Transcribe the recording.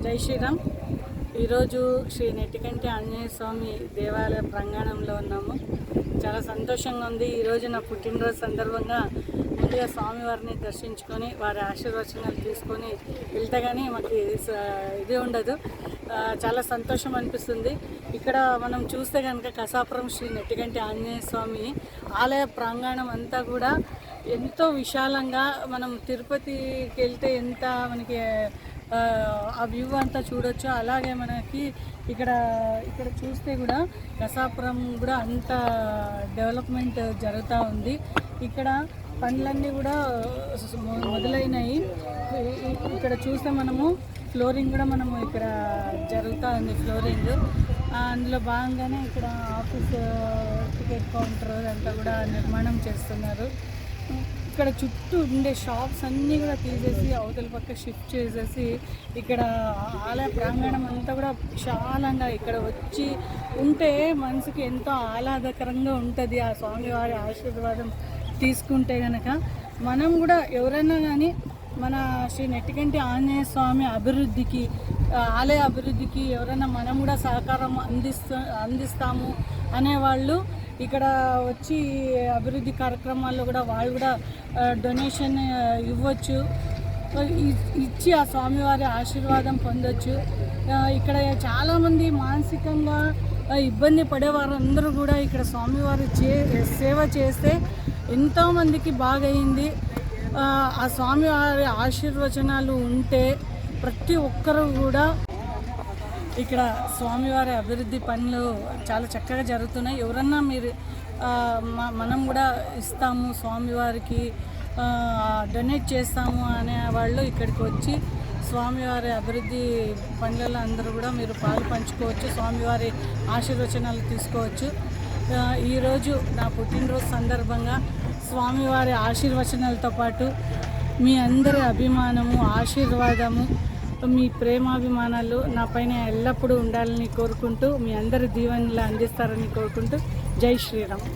జై శ్రీరామ్. ఈరోజు శ్రీ నెట్టికంటి ఆంజనేయ స్వామి దేవాలయ ప్రాంగణంలో ఉన్నాము. చాలా సంతోషంగా ఉంది. ఈరోజు నా పుట్టినరోజు సందర్భంగా ముందుగా స్వామివారిని దర్శించుకొని వారి ఆశీర్వచనాలు తీసుకొని వెళ్తే కానీ మాకు స- ఇది ఉండదు. చాలా సంతోషం అనిపిస్తుంది. ఇక్కడ మనం చూస్తే కనుక కసాపురం శ్రీ నెట్టికంటి ఆంజనేయ స్వామి ఆలయ ప్రాంగణం అంతా కూడా ఎంతో విశాలంగా మనం తిరుపతికి వెళ్తే ఎంత మనకి ఆ, వ్యూ అంతా చూడొచ్చు. అలాగే మనకి ఇక్కడ ఇక్కడ చూస్తే కూడా కసాపురం కూడా అంత డెవలప్మెంట్ జరుగుతూ ఉంది. ఇక్కడ పనులన్నీ కూడా మొదలైనాయి. మొదలైనవి ఇక్కడ చూస్తే మనము ఫ్లోరింగ్ కూడా మనము ఇక్కడ జరుగుతూ ఉంది ఫ్లోరింగ్ అందులో భాగంగానే ఇక్కడ ఆఫీస్ టికెట్ కౌంటర్ అంతా కూడా నిర్మాణం చేస్తున్నారు. ఇక్కడ చుట్టూ ఉండే షాప్స్ అన్నీ కూడా తీసేసి అవతల పక్క షిఫ్ట్ చేసేసి ఇక్కడ ఆలయ ప్రాంగణం అంతా కూడా విశాలంగా ఇక్కడ వచ్చి ఉంటే మనసుకి ఎంతో ఆహ్లాదకరంగా ఉంటుంది. ఆ స్వామివారి ఆశీర్వాదం తీసుకుంటే కనుక మనం కూడా ఎవరైనా కానీ మన శ్రీ నెట్టికంటి ఆంజనేయ స్వామి అభివృద్ధికి ఆలయ అభివృద్ధికి ఎవరైనా మనం కూడా సహకారం అందిస్తూ అందిస్తాము అనేవాళ్ళు ఇక్కడ వచ్చి అభివృద్ధి కార్యక్రమాల్లో కూడా వాళ్ళు కూడా డొనేషన్ ఇవ్వచ్చు. ఇచ్చి ఆ స్వామివారి ఆశీర్వాదం పొందొచ్చు. ఇక్కడ చాలామంది మానసికంగా ఇబ్బంది పడేవారందరూ కూడా ఇక్కడ స్వామివారి చే సేవ చేస్తే ఎంతోమందికి బాగయింది. ఆ, ఆ స్వామివారి ఆశీర్వచనాలు ఉంటే ప్రతి ఒక్కరూ కూడా ఇక్కడ స్వామివారి అభివృద్ధి పనులు చాలా చక్కగా జరుగుతున్నాయి. ఎవరన్నా మీరు మనం కూడా ఇస్తాము స్వామివారికి డొనేట్ చేస్తాము అనే వాళ్ళు ఇక్కడికి వచ్చి స్వామివారి అభివృద్ధి పనులలో అందరూ కూడా మీరు పాలు పంచుకోవచ్చు స్వామివారి ఆశీర్వచనాలు తీసుకోవచ్చు. ఈరోజు నా పుట్టినరోజు సందర్భంగా స్వామివారి ఆశీర్వచనాలతో పాటు మీ అందరి అభిమానము ఆశీర్వాదము మీ ప్రేమాభిమానాలు నా పైన ఎల్లప్పుడూ ఉండాలని కోరుకుంటూ మీ అందరి దీవెనలు అందిస్తారని కోరుకుంటూ జై శ్రీరామ్.